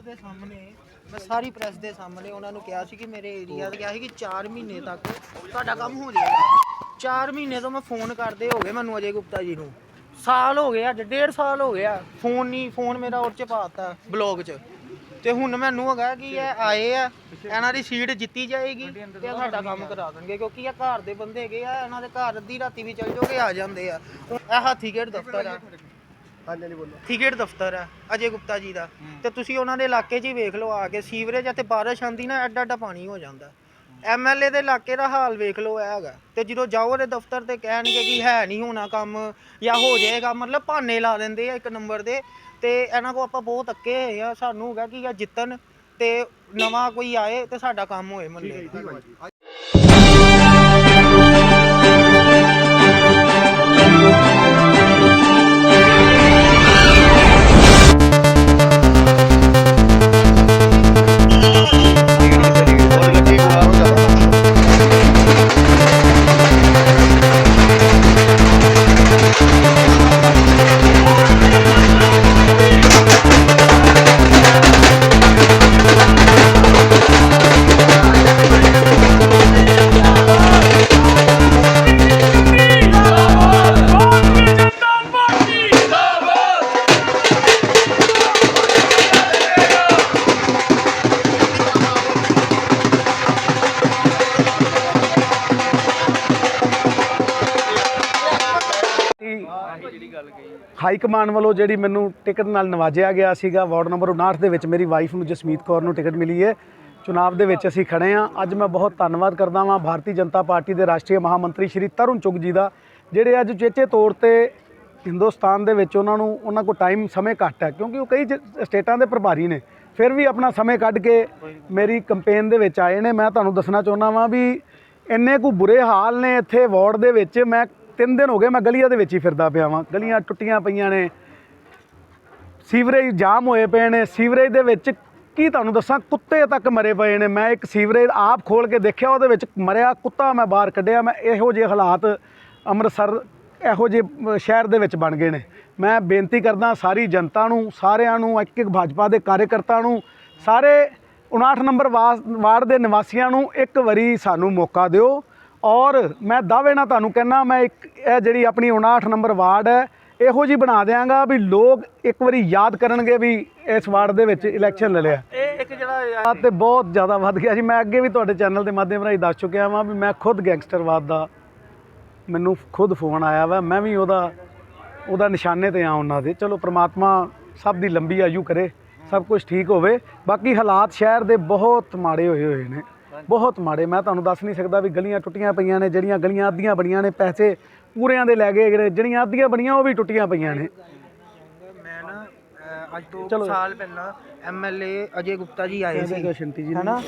ਦੇ ਸਾਹਮਣੇ, ਮੈਂ ਸਾਰੀ ਪ੍ਰੈਸ ਦੇ ਸਾਹਮਣੇ ਉਹਨਾਂ ਨੂੰ ਕਿਹਾ ਸੀ ਕਿ ਮੇਰੇ ਏਰੀਆ ਦਾ ਕਿਹਾ ਸੀ ਕਿ 4 ਮਹੀਨੇ ਤੱਕ ਤੁਹਾਡਾ ਕੰਮ ਹੋ ਜਾਏਗਾ। 4 ਮਹੀਨੇ ਤੋਂ ਮੈਂ ਫੋਨ ਕਰਦੇ ਹੋ ਗਏ ਮੈਨੂੰ ਅਜੇ ਗੁਪਤਾ ਜੀ ਨੂੰ। ਸਾਲ ਹੋ ਗਿਆ ਡੇਢ ਸਾਲ ਹੋ ਗਿਆ। ਫੋਨ ਨਹੀਂ ਫੋਨ ਮੇਰਾ ਉਹ ਚ ਪਾਤਾ ਬਲੌਗ 'ਚ। ਤੇ ਹੁਣ ਮੈਨੂੰ ਹੈਗਾ ਕਿ ਇਹ ਆਏ ਆ, ਇਹਨਾਂ ਦੀ ਸੀਟ ਜਿੱਤੀ ਜਾਏਗੀ ਤੇ ਇਹ ਸਾਡਾ ਕੰਮ ਕਰਾ ਦੇਣਗੇ। ਕਿਉਂਕਿ ਇਹ ਘਰ ਦੇ ਬੰਦੇ ਹੈਗੇ ਆ, ਇਹਨਾਂ ਦੇ ਘਰ ਅੱਧੀ ਰਾਤੀ ਵੀ ਚਲ ਜੋਗੇ ਆ ਜਾਂਦੇ ਆ। ਇਹ ਹਾਥੀ ਗੇਟ ਦਫ਼ਤਰ ਆ। ਹਾਂਜੀ ਹਾਂਜੀ ਬੋਲੋ। ਥੀਗੇਟ ਦਫ਼ਤਰ ਹੈ ਅਜੇ ਗੁਪਤਾ ਜੀ ਦਾ। ਤੇ ਤੁਸੀਂ ਉਹਨਾਂ ਦੇ ਇਲਾਕੇ 'ਚ ਹੀ ਵੇਖ ਲਓ ਆ ਕੇ ਸੀਵਰੇਜ ਅਤੇ ਬਾਰਿਸ਼ ਆਂਦੀ ਨਾ ਐਡਾ ਐਡਾ ਪਾਣੀ ਹੋ ਜਾਂਦਾ। ਐਮਐਲਏ ਦੇ ਇਲਾਕੇ ਦਾ ਹਾਲ ਵੇਖ ਲਓ ਇਹ ਹੈਗਾ। ਤੇ ਜਦੋਂ ਜਾਓ ਉਹਦੇ ਦਫ਼ਤਰ ਤੇ ਕਹਿਣਗੇ ਕਿ ਹੈ ਨਹੀਂ ਹੋਣਾ ਕੰਮ ਜਾਂ ਹੋ ਜਾਏਗਾ ਮਤਲਬ ਬਹਾਨੇ ਲਾ ਦਿੰਦੇ ਆ ਇੱਕ ਨੰਬਰ ਦੇ। ਤੇ ਇਹਨਾਂ ਕੋ ਆਪਾਂ ਬਹੁਤ ਅੱਕੇ ਹੋਏ ਆ ਸਾਨੂੰ ਹੈਗਾ ਕਿ ਇਹ ਜਿੱਤਣ ਤੇ ਨਵਾਂ ਕੋਈ ਆਏ ਤੇ ਸਾਡਾ ਕੰਮ ਹੋਏ ਮੱਲੇ ਹਾਈ ਕਮਾਂਡ ਵੱਲੋਂ ਜਿਹੜੀ ਮੈਨੂੰ ਟਿਕਟ ਨਾਲ ਨਵਾਜਿਆ ਗਿਆ ਸੀਗਾ, ਵਾਰਡ ਨੰਬਰ 59 ਦੇ ਵਿੱਚ ਮੇਰੀ ਵਾਈਫ ਨੂੰ ਜਸਮੀਤ ਕੌਰ ਨੂੰ ਟਿਕਟ ਮਿਲੀ ਹੈ। ਚੁਣਾਵ ਦੇ ਵਿੱਚ ਅਸੀਂ ਖੜੇ ਹਾਂ। ਅੱਜ ਮੈਂ ਬਹੁਤ ਧੰਨਵਾਦ ਕਰਦਾ ਹਾਂ ਭਾਰਤੀ ਜਨਤਾ ਪਾਰਟੀ ਦੇ ਰਾਸ਼ਟਰੀ ਮਹਾਮੰਤਰੀ ਸ਼੍ਰੀ ਤਰੁਣ ਚੁਗ ਜੀ ਦਾ, ਜਿਹੜੇ ਅੱਜ ਚੇਚੇ ਤੌਰ ਤੇ ਹਿੰਦੁਸਤਾਨ ਦੇ ਵਿੱਚ ਉਹਨਾਂ ਨੂੰ, ਉਹਨਾਂ ਕੋਲ ਟਾਈਮ ਸਮੇਂ ਘੱਟ ਹੈ, ਕਿਉਂਕਿ ਉਹ ਕਈ ਜ- ਸਟੇਟਾਂ ਦੇ ਪ੍ਰਭਾਰੀ ਨੇ। ਫਿਰ ਵੀ ਆਪਣਾ ਸਮੇਂ ਕੱਢ ਕੇ ਮੇਰੀ ਕੰਪੇਨ ਦੇ ਵਿੱਚ ਆਏ ਨੇ। ਮੈਂ ਤੁਹਾਨੂੰ ਦੱਸਣਾ ਚਾਹੁੰਦਾ ਵਾਂ ਵੀ ਇੰਨੇ ਕੁ ਬੁਰੇ ਹਾਲ ਨੇ ਇੱਥੇ ਵਾਰਡ ਦੇ ਵਿੱਚ। ਮੈਂ ਤਿੰਨ ਦਿਨ ਹੋ ਗਏ ਮੈਂ ਗਲੀਆਂ ਦੇ ਵਿੱਚ ਹੀ ਫਿਰਦਾ ਪਿਆ ਵਾਂ। ਗਲੀਆਂ ਟੁੱਟੀਆਂ ਪਈਆਂ ਨੇ। ਸੀਵਰੇਜ ਜਾਮ ਹੋਏ ਪਏ ਨੇ। ਸੀਵਰੇਜ ਦੇ ਵਿੱਚ ਕੀ ਤੁਹਾਨੂੰ ਦੱਸਾਂ, ਕੁੱਤੇ ਤੱਕ ਮਰੇ ਪਏ ਨੇ। ਮੈਂ ਇੱਕ ਸੀਵਰੇਜ ਆਪ ਖੋਲ ਕੇ ਦੇਖਿਆ, ਉਹਦੇ ਵਿੱਚ ਮਰਿਆ ਕੁੱਤਾ ਮੈਂ ਬਾਹਰ ਕੱਢਿਆ। ਮੈਂ ਇਹੋ ਜਿਹੇ ਹਾਲਾਤ ਅੰਮ੍ਰਿਤਸਰ, ਇਹੋ ਜਿਹੇ ਸ਼ਹਿਰ ਦੇ ਵਿੱਚ ਬਣ ਗਏ ਨੇ। ਮੈਂ ਬੇਨਤੀ ਕਰਦਾ ਸਾਰੀ ਜਨਤਾ ਨੂੰ, ਸਾਰਿਆਂ ਨੂੰ, ਇੱਕ ਇੱਕ ਭਾਜਪਾ ਦੇ ਕਾਰਜਕਰਤਾ ਨੂੰ, ਸਾਰੇ 59 ਨੰਬਰ ਵਾਸ- ਵਾਰਡ ਦੇ ਨਿਵਾਸੀਆਂ ਨੂੰ ਇੱਕ ਵਾਰੀ ਸਾਨੂੰ ਮੌਕਾ ਦਿਓ। ਔਰ ਮੈਂ ਦਾਅਵੇ ਨਾਲ ਤੁਹਾਨੂੰ ਕਹਿਣਾ ਮੈਂ ਇੱਕ ਇਹ ਜਿਹੜੀ ਆਪਣੀ 59 ਨੰਬਰ ਵਾਰਡ ਹੈ ਇਹੋ ਜੀ ਬਣਾ ਦਿਆਂਗਾ ਵੀ ਲੋਕ ਇੱਕ ਵਾਰੀ ਯਾਦ ਕਰਨਗੇ ਵੀ ਇਸ ਵਾਰਡ ਦੇ ਵਿੱਚ ਇਲੈਕਸ਼ਨ ਲੜਿਆ ਇਹ ਇੱਕ ਜਿਹੜਾ ਤੇ ਬਹੁਤ ਜ਼ਿਆਦਾ ਵੱਧ ਗਿਆ ਜੀ। ਮੈਂ ਅੱਗੇ ਵੀ ਤੁਹਾਡੇ ਚੈਨਲ ਦੇ ਮਾਧਿਅਮ ਰਾਹੀਂ ਦੱਸ ਚੁੱਕਿਆ ਵਾਂ ਵੀ ਮੈਂ ਖੁਦ ਗੈਂਗਸਟਰਵਾਦ ਦਾ ਮੈਨੂੰ ਖੁਦ ਫੋਨ ਆਇਆ ਵਾ। ਮੈਂ ਵੀ ਉਹਦਾ ਉਹਦਾ ਨਿਸ਼ਾਨੇ ਤੇ ਆ ਉਹਨਾਂ ਦੇ। ਚਲੋ ਪ੍ਰਮਾਤਮਾ ਸਭ ਦੀ ਲੰਬੀ ਆਯੂ ਕਰੇ ਸਭ ਕੁਝ ਠੀਕ ਹੋਵੇ। ਬਾਕੀ ਹਾਲਾਤ ਸ਼ਹਿਰ ਦੇ ਬਹੁਤ ਮਾੜੇ ਹੋਏ ਹੋਏ ਨੇ। ਬਹੁਤ ਮਾੜੇ। ਮੈਂ ਤੁਹਾਨੂੰ ਦੱਸ ਨਹੀਂ ਸਕਦਾ ਵੀ ਗਲੀਆਂ ਟੁੱਟੀਆਂ ਪਈਆਂ ਨੇ ਜਿਹੜੀਆਂ ਗਲੀਆਂ ਅੱਧੀਆਂ ਬਣੀਆਂ ਨੇ ਪੈਸੇ ਪੂਰਿਆਂ ਦੇ ਲੈ ਗਏ ਜਿਹੜੇ- ਜਿਹੜੀਆਂ ਅੱਧੀਆਂ ਬਣੀਆਂ ਉਹ ਵੀ ਟੁੱਟੀਆਂ ਪਈਆਂ ਨੇ। ਮੈਂ ਨਾ ਅੱਜ ਤੋਂ। ਸਾਲ ਪਹਿਲਾਂ ਐਮਐਲਏ ਅਜੇ ਗੁਪਤਾ ਜੀ ਆਏ ਸੀ। ਸ਼ੰਤੀ ਜੀ ਨੇ- ਹੈਨਾ?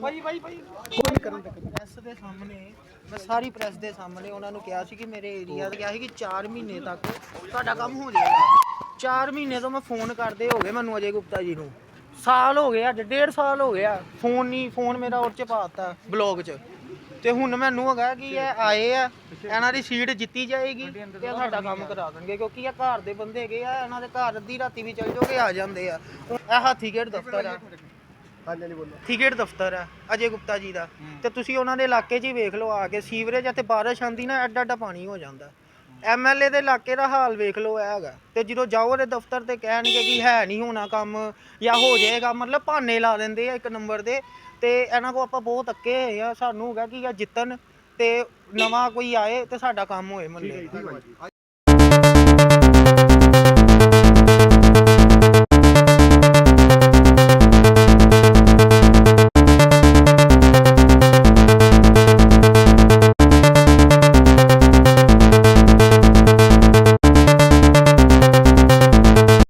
ਭਾਈ ਭਾਈ ਭਾਈ ਕੋਈ ਕਰਨ ਪ੍ਰੈਸ ਦੇ ਸਾਹਮਣੇ ਮੈਂ ਸਾਰੀ ਪ੍ਰੈਸ ਦੇ ਸਾਹਮਣੇ ਉਹਨਾਂ ਨੂੰ ਕਿਹਾ ਸੀ ਕਿ ਮੇਰੇ ਏਰੀਆ ਦਾ ਕਿਹਾ ਸੀ ਕਿ 4 ਮਹੀਨੇ ਤੱਕ ਤੁਹਾਡਾ ਕੰਮ ਹੋ ਜਾਏਗਾ। 4 ਮਹੀਨੇ ਤੋਂ ਮੈਂ ਫੋਨ ਕਰਦੇ ਹੋ ਗਏ ਮੈਨੂੰ ਅਜੇ ਗੁਪਤਾ ਜੀ ਨੂੰ। ਸਾਲ ਹੋ ਗਿਆ ਡੇਢ ਸਾਲ ਹੋ ਗਿਆ ਫੋਨ ਨਹੀਂ ਫੋਨ ਮੇਰਾ ਉਹ ਚ ਪਾਤਾ ਬਲੌਗ 'ਚ। ਤੇ ਹੁਣ ਮੈਨੂੰ ਹੈਗਾ ਕਿ ਇਹ ਆਏ ਆ ਇਹਨਾਂ ਦੀ ਸੀਟ ਜਿੱਤੀ ਜਾਏਗੀ ਤੇ ਇਹ ਸਾਡਾ ਕੰਮ ਕਰਾ ਦੇਣਗੇ ਕਿਉਂਕਿ ਇਹ ਘਰ ਦੇ ਬੰਦੇ ਹੈਗੇ ਆ ਇਹਨਾਂ ਦੇ ਘਰ ਅੱਧੀ ਰਾਤੀ ਵੀ ਚਲ ਜਾਓਗੇ ਆ ਜਾਂਦੇ ਆ। ਇਹ ਹਾਥੀ ਗੇਟ ਦਫ਼ਤਰ ਆ। ਥੀਗੇਟ ਦਫ਼ਤਰ ਹੈ ਅਜੇ ਗੁਪਤਾ ਜੀ ਦਾ। ਤੇ ਤੁਸੀਂ ਉਹਨਾਂ ਦੇ ਇਲਾਕੇ 'ਚ ਹੀ ਵੇਖ ਲਓ ਆ ਕੇ ਸੀਵਰੇਜ ਅਤੇ ਬਾਰਿਸ਼ ਆਂਦੀ ਨਾ ਐਡਾ ਐਡਾ ਪਾਣੀ ਹੋ ਜਾਂਦਾ। ਐਮਐਲਏ ਦੇ ਇਲਾਕੇ ਦਾ ਹਾਲ ਵੇਖ ਲਓ ਇਹ ਹੈਗਾ। ਤੇ ਜਦੋਂ ਜਾਓ ਉਹਦੇ ਦਫ਼ਤਰ ਤੇ ਕਹਿਣਗੇ ਕਿ ਹੈ ਨਹੀਂ ਹੋਣਾ ਕੰਮ ਜਾਂ ਹੋ ਜਾਏਗਾ, ਮਤਲਬ ਭਾਨੇ ਲਾ ਦਿੰਦੇ ਆ ਇੱਕ ਨੰਬਰ ਦੇ। ਤੇ ਇਹਨਾਂ ਕੋ ਆਪਾਂ ਬਹੁਤ ਅੱਕੇ ਹੋਏ ਆ, ਸਾਨੂੰ ਹੈਗਾ ਕਿ ਇਹ ਜਿੱਤਣ ਤੇ ਨਵਾਂ ਕੋਈ ਆਏ ਤੇ ਸਾਡਾ ਕੰਮ ਹੋਏ ਮੱਲੇ